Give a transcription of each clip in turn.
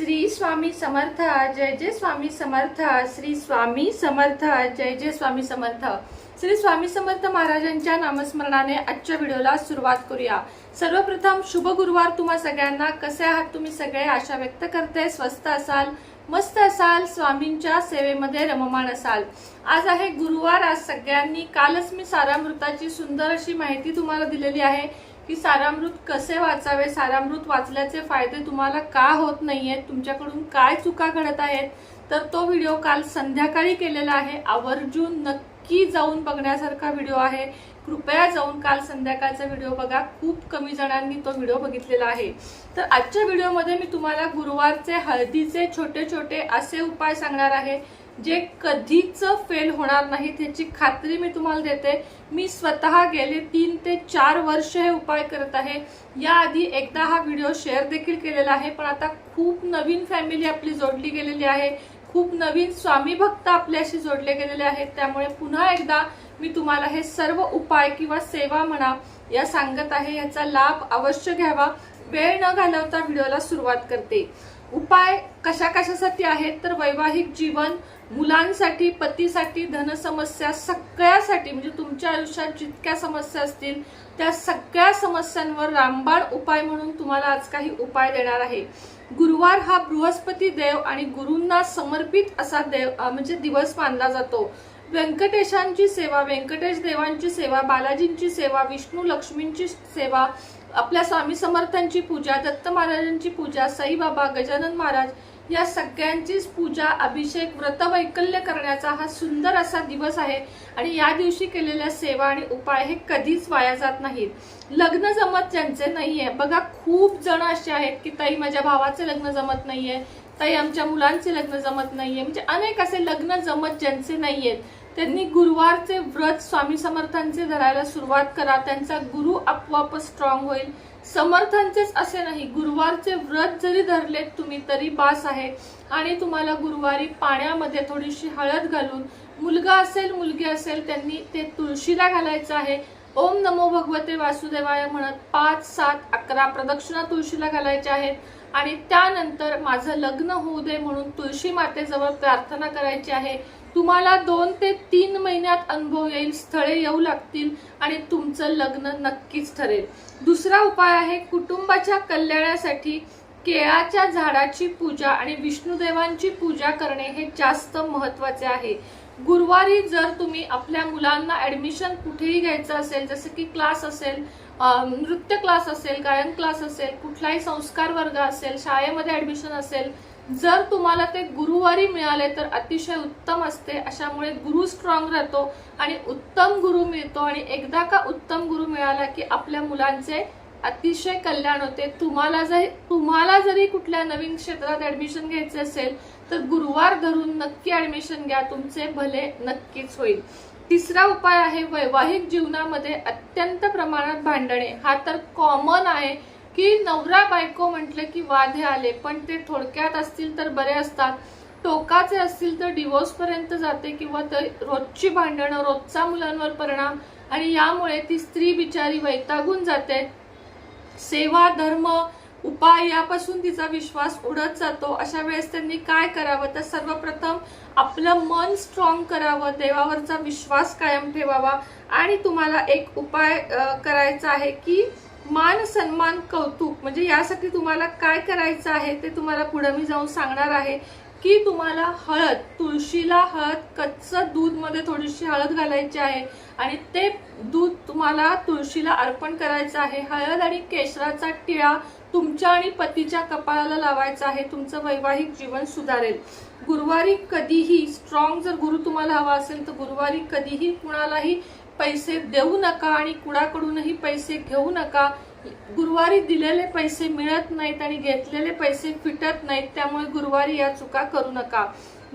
श्री स्वामी समर्थ जय जय स्वामी समर्थ श्री स्वामी समर्थ जय जय स्वामी समर्थ. श्री स्वामी समर्थ महाराजांच्या नामस्मरणाने आजच्या व्हिडिओला सुरुवात करूया. सर्वप्रथम शुभ गुरुवार तुम्हा सगळ्यांना. कसे आहात तुम्ही सगळे? आशा व्यक्त करते. स्वस्त असाल मस्त असाल स्वामींच्या सेवेमध्ये रममाण असाल. आज आहे गुरुवार. आज सगळ्यांनी कालच मी सारामृताची सुंदर अशी माहिती तुम्हाला दिलेली आहे. की सारामृत कसे वाचावे सारामृत वाचल्याचे फायदे तुम्हाला का होत नाहीयेत? तुमच्याकडून काय चुका घडत आहेत? तर तो व्हिडिओ काल संध्याकाळी केलेला आहे. आवर्जून नक्की जाऊन बघण्यासारखा व्हिडिओ आहे. कृपया जाऊन काल संध्याकाळचा व्हिडिओ बघा. खूप कमी जणांनी तो व्हिडिओ बघितलेला आहे. तर आजच्या व्हिडिओमध्ये मी तुम्हाला गुरुवारचे हळदीचे छोटे छोटे असे उपाय सांगणार आहे. जे कधीच फेल होणार नाहीत त्याची खात्री मी तुम्हाला देते. मी स्वतः गेले तीन ते चार वर्ष हे उपाय करत आहे. याआधी एकदा हा व्हिडिओ शेअर देखील केलेला आहे पण आता खूप नवीन फॅमिली आपली जोडली गेलेली आहे. खूप नवीन स्वामी भक्त आपल्याशी जोडले गेलेले आहेत. त्यामुळे पुन्हा एकदा मी तुम्हाला हे सर्व उपाय किंवा सेवा म्हणा या सांगत आहे याचा लाभ अवश्य घ्यावा. वेळ न घालवता व्हिडिओला सुरुवात करते. उपाय कशा कशासाठी आहेत? तर वैवाहिक जीवन मुलांसाठी पतीसाठी धनसमस्या सगळ्यासाठी म्हणजे तुमच्या आयुष्यात जितक्या समस्या असतील त्या सगळ्या समस्यांवर रामबाण उपाय म्हणून तुम्हाला आज काही उपाय देणार आहे. गुरुवार हा बृहस्पती देव आणि गुरूंना समर्पित असा देव म्हणजे दिवस मानला जातो. व्यंकटेशांची सेवा व्यंकटेश देवांची सेवा बालाजींची सेवा विष्णू लक्ष्मींची सेवा आपल्या स्वामी समर्थांची पूजा दत्त महाराजांची पूजा साईबाबा गजानन महाराज या सगळ्यांचीच पूजा अभिषेक व्रत वैकल्य करण्याचा हा सुंदर असा दिवस आहे. आणि या दिवशी केलेल्या सेवा आणि उपाय हे कधीच वाया जात नाहीत. लग्न जमत ज्यांचे नाहीये. बघा खूप जण असे आहेत की ताई माझ्या भावाचे लग्न जमत नाहीये. ताई आमच्या मुलांचे लग्न जमत नाहीये. म्हणजे अनेक असे लग्न जमत ज्यांचे नाहीयेत. त्यांनी गुरुवारचे व्रत स्वामी समर्थांचे धरायला सुरुवात करा. त्यांचा गुरु आपोआप स्ट्रॉंग होईल. समर्थांचेच असे नाही गुरुवारचे व्रत जरी धरलेत तुम्ही तरी बास आहे. आणि तुम्हाला गुरुवारी पाण्यामध्ये थोडीशी हळद घालून मुलगा असेल मुलगी असेल त्यांनी ते तुळशीला घालायचं आहे. ओम नमो भगवते वासुदेवाय म्हणत पाच सात अकरा प्रदक्षिणा तुळशीला घालायच्या आहेत. आणि त्यानंतर माझं लग्न होऊ दे म्हणून तुळशी मातेजवळ प्रार्थना करायची आहे. तुम्हाला दोन ते तीन महिन्यात अनुभव येईल स्थळे येऊ लागतील आणि तुमचं लग्न नक्कीच ठरेल. दुसरा उपाय आहे कुटुंबाच्या कल्याणासाठी केळाच्या झाडाची पूजा आणि विष्णुदेवांची पूजा करणे हे जास्त महत्त्वाचे आहे. गुरुवारी जर तुम्ही आपल्या मुलांना ॲडमिशन कुठेही घ्यायचं असेल जसं की क्लास असेल नृत्य क्लास असेल गायन क्लास असेल कुठलाही संस्कार वर्ग असेल शाळेमध्ये ॲडमिशन असेल जर तुम्हाला ते गुरुवारी मिळाले तर अतिशय उत्तम असते. अशामुळे गुरु स्ट्रॉंग राहतो आणि उत्तम गुरु मिळतो. आणि एकदा का उत्तम गुरु मिळाला की आपल्या मुलांचे अतिशय कल्याण होते. तुम्हाला जरी तुम्हाला जरी कुठल्या नवीन क्षेत्रात ऍडमिशन घ्यायचे असेल तर गुरुवार धरून नक्की ऍडमिशन घ्या. तुमचे भले नक्कीच होईल. तिसरा उपाय आहे वैवाहिक जीवनामध्ये अत्यंत प्रमाणात भांडणे. हा तर कॉमन आहे. की नवरा बायको म्हटलं की वाधे आले पण ते थोडक्यात असतील तर बरे असतात. टोकाचे असतील तर डिवोर्सपर्यंत जाते किंवा ते रोजची भांडणं रोजचा मुलांवर परिणाम आणि यामुळे ती स्त्री बिचारी वैतागून जाते. सेवा धर्म उपाय यापासून तिचा विश्वास उडत जातो. अशा वेळेस त्यांनी काय करावं? तर सर्वप्रथम आपलं मन स्ट्रॉंग करावं देवावरचा विश्वास कायम ठेवावा. आणि तुम्हाला एक उपाय करायचा आहे की मान सन्मान कौतुक म्हणजे यासाठी तुम्हाला काय करायचं आहे ते तुम्हाला पुढे मी जाऊन सांगणार आहे. की तुम्हाला हळद तुळशीला हळद कच्चं दूधमध्ये थोडीशी हळद घालायची आहे. आणि ते दूध तुम्हाला तुळशीला अर्पण करायचं आहे. हळद आणि केशराचा टिळा तुमच्या आणि पतीच्या कपाळाला लावायचा आहे. तुमचं वैवाहिक जीवन सुधारेल. गुरुवारी कधीही स्ट्रॉंग जर गुरु तुम्हाला हवा असेल तर गुरुवारी कधीही कुणालाही पैसे देऊ नका आणि कुणाकडूनही पैसे घेऊ नका. गुरुवारी दिलेले पैसे मिळत नाहीत आणि घेतलेले पैसे फिटत नाहीत त्यामुळे गुरुवारी या चुका करू नका.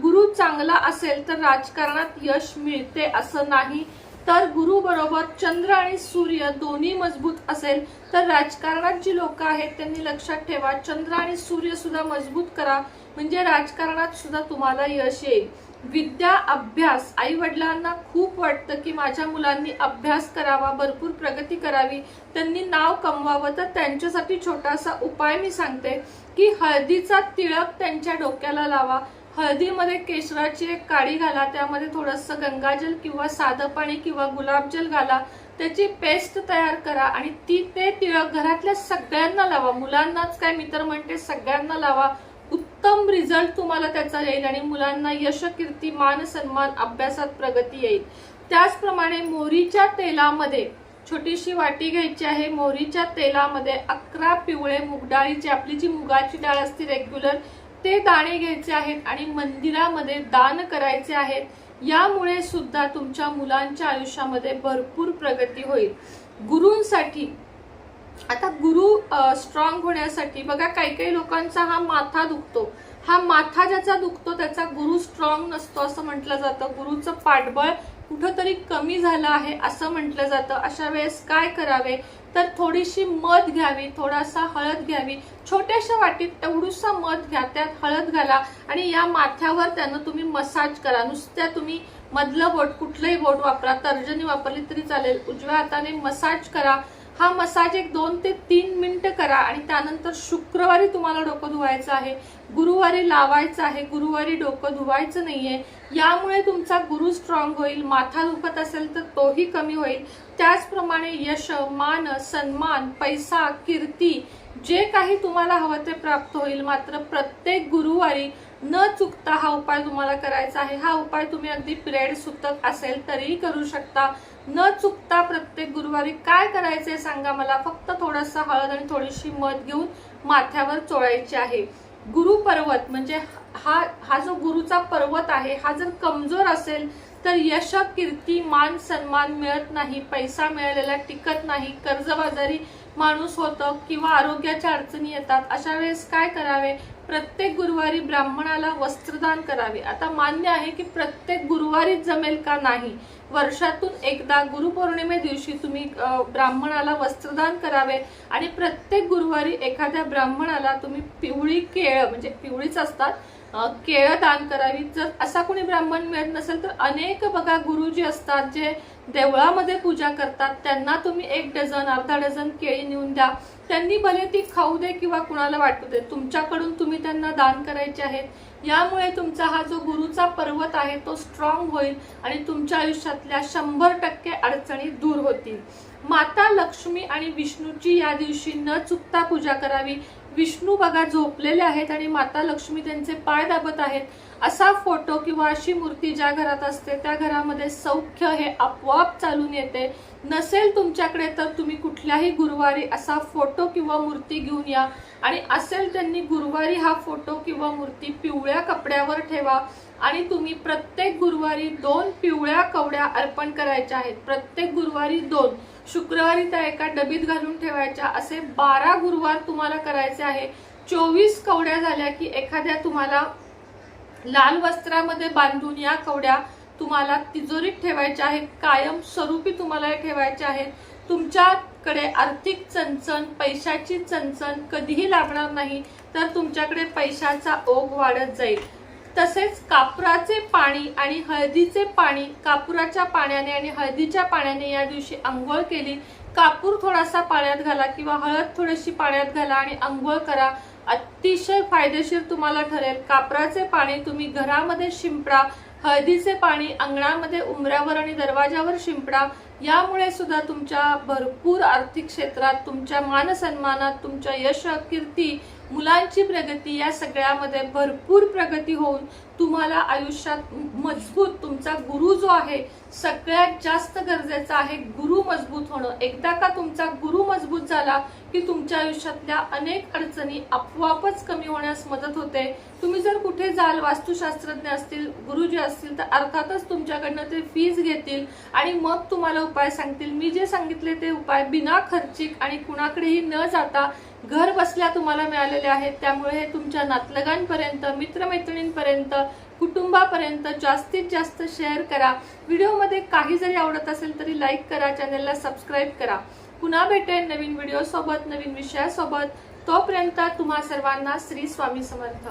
गुरु चांगला असेल तर राजकारणात यश मिळते असं नाही. तर गुरु बरोबर चंद्र आणि सूर्य दोन्ही मजबूत असेल तर राजकारणात जी लोक आहेत त्यांनी लक्षात ठेवा चंद्र आणि सूर्य सुद्धा मजबूत करा. म्हणजे राजकारणात सुद्धा तुम्हाला यश येईल. विद्या अभ्यास. आई वडिलांना खूप वाटतं की माझ्या मुलांनी अभ्यास करावा भरपूर प्रगती करावी. त्यांनी नाव कमवावं. तर त्यांच्यासाठी छोटासा उपाय मी सांगते की हळदीचा तिळक त्यांच्या डोक्याला लावा. हळदीमध्ये केशराची एक काडी घाला. त्यामध्ये थोडंसं गंगाजल किंवा साधं पाणी किंवा गुलाबजल घाला. त्याची पेस्ट तयार करा आणि ती ते तिळक घरातल्या सगळ्यांना लावा. मुलांनाच काय मी तर म्हणते सगळ्यांना लावा. उत्तम रिझल्ट तुम्हाला त्याचा येईल आणि मुलांना यश कीर्ती मान सन्मान अभ्यासात प्रगती येईल. त्याचप्रमाणे मोहरीच्या तेलामध्ये छोटीशी वाटी घ्यायची आहे. मोहरीच्या तेलामध्ये अकरा पिवळे मुगडाळीची आपली जी मुगाची डाळ असते रेग्युलर ते दाणे घ्यायचे आहेत आणि मंदिरामध्ये दान करायचे आहेत. यामुळे सुद्धा तुमच्या मुलांच्या आयुष्यामध्ये भरपूर प्रगती होईल. गुरूंसाठी आता गुरु स्ट्रॉंग होण्यासाठी बघा काही काही लोकांचा हा माथा दुखतो. हा माथा ज्याचा दुखतो त्याचा गुरु स्ट्रॉंग नसतो असं म्हटलं जातं. गुरुचं पाठबळ कुठंतरी कमी झालं आहे असं म्हटलं जातं. अशा वेळेस काय करावे? तर थोडीशी मध घ्यावी थोडासा हळद घ्यावी. छोट्याशा वाटीत तेवढूसा मध घ्या त्यात हळद घाला आणि या माथ्यावर त्यानं तुम्ही मसाज करा. नुसत्या तुम्ही मधलं बोट कुठलंही बोट वापरा तर्जनी वापरली तरी चालेल. उजव्या हाताने मसाज करा. हा मसाज एक दोन ते तीन मिनिट करा आणि त्यानंतर शुक्रवारी तुम्हाला डोकं धुवायचं आहे. गुरुवारी लावायचं आहे. गुरुवारी डोकं धुवायचं नाहीये. यामुळे तुमचा गुरु स्ट्रॉंग होईल माथा दुखत असेल तर तोही कमी होईल. त्याचप्रमाणे यश मान सन्मान पैसा कीर्ती जे काही तुम्हाला हवं ते प्राप्त होईल. मात्र प्रत्येक गुरुवारी न चुकता हा उपाय तुम्हाला करायचा आहे. हा उपाय तुम्ही अगदी पिरियड सुतक असेल तरीही करू शकता. न चुकता प्रत्येक गुरुवारी काय करायचे सांगा मला. फक्त थोडंसं हळद आणि थोडीशी मध घेऊन माथ्यावर चोळायची आहे. गुरु पर्वत म्हणजे हा हा जो गुरुचा पर्वत आहे हा जर कमजोर असेल तर यश कीर्ती मान सन्मान मिळत नाही पैसा मिळालेला टिकत नाही कर्जबाजारी माणूस होतं किंवा आरोग्याच्या अडचणी येतात अशा वेळेस काय करावे? प्रत्येक गुरुवारी ब्राह्मणाला वस्त्रदान करावे. आता मान्य आहे की प्रत्येक गुरुवारी जमेल का नाही? वर्षातून एकदा गुरुपौर्णिमे दिवशी तुम्ही ब्राह्मणाला वस्त्रदान करावे आणि प्रत्येक गुरुवारी एखाद्या ब्राह्मणाला तुम्ही पिवळी केळ म्हणजे पिवळीच असतात केळं दान करावी. जर असा कोणी ब्राह्मण मिळत नसेल तर अनेक बघा गुरुजी असतात जे देवळामध्ये पूजा करतात. त्यांना तुम्ही एक डझन अर्धा डझन केळी नेऊन द्या. त्यांनी भले ती खाऊ दे किंवा कुणाला वाटू दे तुमच्याकडून तुम्ही त्यांना दान करायचे आहेत. यामुळे तुमचा हा जो गुरुचा पर्वत आहे तो स्ट्रॉंग होईल आणि तुमच्या आयुष्यातल्या शंभर टक्के अडचणी दूर होतील. माता लक्ष्मी आणि विष्णूची या दिवशी न चुकता पूजा करावी. विष्णू बघा झोपलेले आहेत आणि माता लक्ष्मी त्यांचे पाय दाबत आहेत. असा फोटो किंवा अशी मूर्ती ज्या घरात असते त्या घरामध्ये सौख्य हे आपोआप चालून येते. नसेल तुमच्याकडे तर तुम्ही कुठल्याही गुरुवारी असा फोटो किंवा मूर्ती घेऊन या. आणि असेल त्यांनी गुरुवारी हा फोटो किंवा मूर्ती पिवळ्या कपड्यावर ठेवा. आणि तुम्ही प्रत्येक गुरुवारी दोन पिवळ्या कवड्या अर्पण करायच्या आहेत. प्रत्येक गुरुवारी दोन. शुक्रवारी त्या एका डबीत घालून ठेवायच्या. असे बारा गुरुवार तुम्हाला करायचे आहे. चोवीस कवड्या झाल्या की एखाद्या तुम्हाला लाल वस्त्रामध्ये बांधून या कवड्या तुम्हाला तिजोरीत ठेवायच्या आहेत. कायम स्वरूपी तुम्हाला ठेवायच्या आहेत. तुमच्याकडे आर्थिक चणचण पैशाची चणचण कधीही लागणार नाही तर तुमच्याकडे पैशाचा ओघ वाढत जाईल. तसेच कापुराचे पाणी आणि हळदीचे पाणी कापुराच्या पाण्याने आणि हळदीच्या पाण्याने या दिवशी आंघोळ केली. कापूर थोडासा पाण्यात घाला किंवा हळद थोडीशी पाण्यात घाला आणि आंघोळ करा. अतिशय फायदेशीर तुम्हाला ठरेल. कापराचे पाणी तुम्ही घरामध्ये शिंपडा हळदीचे पाणी अंगणामध्ये उमऱ्यावर आणि दरवाजावर शिंपडा. यामुळे सुद्धा तुमच्या भरपूर आर्थिक क्षेत्रात तुमच्या मानसन्मानात तुमच्या यश कीर्ती मुलांची प्रगती या सगळ्यामध्ये भरपूर प्रगती होऊन तुम्हाला आयुष्यात मजबूत तुमचा गुरु जो आहे सगळ्यात जास्त गरजेचा आहे गुरु मजबूत होणं. एकदा का तुमचा गुरु मजबूत झाला की तुमच्या आयुष्यातल्या अनेक अडचणी आपोआपच कमी होण्यास मदत होते. तुम्ही जर कुठे जाल वास्तुशास्त्रज्ञ असतील गुरुजी असतील तर अर्थातच तुमच्याकडनं ते फीज घेतील आणि मग तुम्हाला उपाय सांगतील. मी जे सांगितले ते उपाय बिना खर्चिक आणि कुणाकडेही न जाता घर बसल्या तुम्हाला मिळालेले आहेत. त्यामुळे हे तुमच्या नातलगांपर्यंत मित्रमैत्रिणींपर्यंत कुटुंबापर्यंत जास्तीत जास्त शेअर करा. व्हिडिओमध्ये काही जरी आवडत असेल तरी लाईक करा चॅनलला सबस्क्राईब करा. पुन्हा भेटेन नवीन व्हिडिओ सोबत नवीन विषयासोबत. तोपर्यंत तुम्हा सर्वांना श्री स्वामी समर्थ.